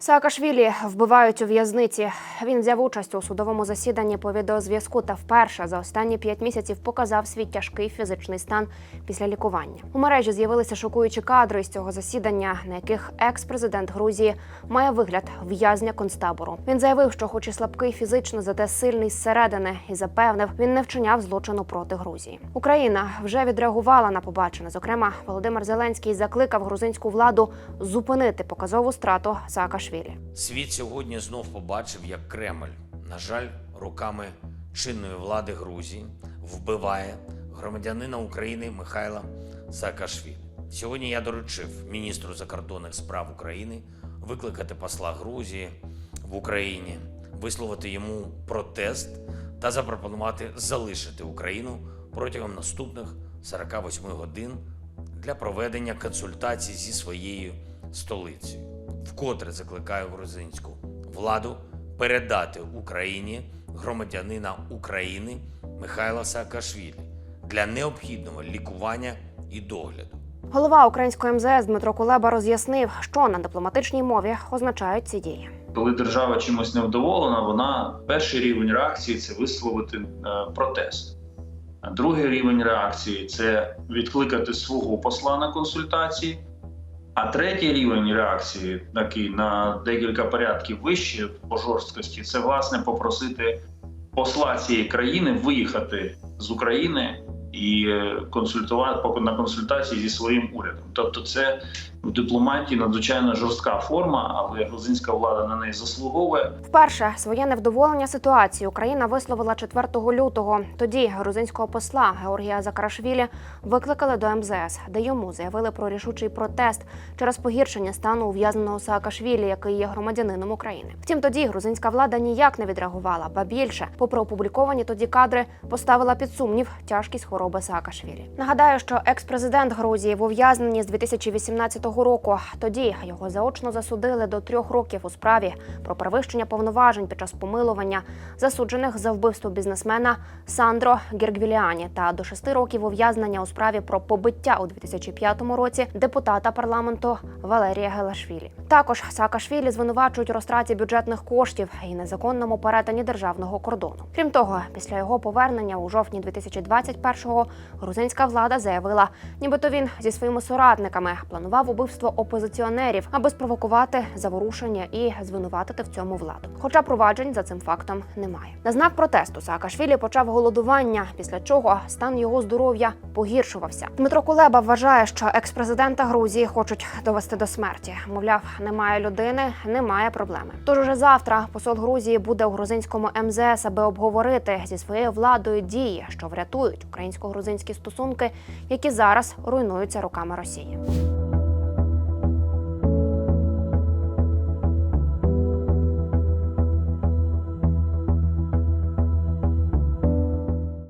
Саакашвілі вбивають у в'язниці. Він взяв участь у судовому засіданні по відеозв'язку та вперше за останні п'ять місяців показав свій тяжкий фізичний стан після лікування. У мережі з'явилися шокуючі кадри з цього засідання, на яких екс-президент Грузії має вигляд в'язня концтабору. Він заявив, що, хоч і слабкий фізично, зате сильний зсередини, і запевнив, він не вчиняв злочину проти Грузії. Україна вже відреагувала на побачене. Зокрема, Володимир Зеленський закликав грузинську владу зупинити показову страту Саакашвілі. Світ сьогодні знов побачив, як Кремль, на жаль, руками чинної влади Грузії вбиває громадянина України Михайла Саакашвілі. Сьогодні я доручив міністру закордонних справ України викликати посла Грузії в Україні, висловити йому протест та запропонувати залишити Україну протягом наступних 48 годин для проведення консультацій зі своєю столицею. Вкотре закликаю грузинську владу передати Україні громадянина України Михайла Саакашвілі для необхідного лікування і догляду. Голова української МЗС Дмитро Кулеба роз'яснив, що на дипломатичній мові означають ці дії. Коли держава чимось невдоволена, вона перший рівень реакції це висловити е, протест. А другий рівень реакції це відкликати свого посла на консультації. А третій рівень реакції, такий на декілька порядків вище по жорсткості, це власне попросити посла цієї країни виїхати з України і е, консультувати на консультації зі своїм урядом. Тобто, це в дипломатії надзвичайно жорстка форма, але грузинська влада на неї заслуговує. Вперше своє невдоволення ситуацією Україна висловила 4 лютого. Тоді грузинського посла Георгія Закарашвілі викликали до МЗС, де йому заявили про рішучий протест через погіршення стану ув'язненого Саакашвілі, який є громадянином України. Втім, тоді грузинська влада ніяк не відреагувала, ба більше, попри опубліковані тоді кадри, поставила під сумнів тяжкість хвороби Саакашвілі. Нагадаю, що екс-президент Грузії в ув'язненні з 2018 року. Тоді його заочно засудили до трьох років у справі про перевищення повноважень під час помилування засуджених за вбивство бізнесмена Сандро Гергвіліані та до шести років ув'язнення у справі про побиття у 2005 році депутата парламенту Валерія Гелашвілі. Також Саакашвілі звинувачують у розтраті бюджетних коштів і незаконному перетині державного кордону. Крім того, після його повернення у жовтні 2021-го грузинська влада заявила, нібито він зі своїми соратниками планував убивство опозиціонерів, аби спровокувати заворушення і звинуватити в цьому владу. Хоча проваджень за цим фактом немає. На знак протесту Саакашвілі почав голодування, після чого стан його здоров'я погіршувався. Дмитро Кулеба вважає, що екс-президента Грузії хочуть довести до смерті. Мовляв, немає людини, немає проблеми. Тож уже завтра посол Грузії буде у грузинському МЗС, аби обговорити зі своєю владою дії, що врятують українсько-грузинські стосунки, які зараз руйнуються руками Росії.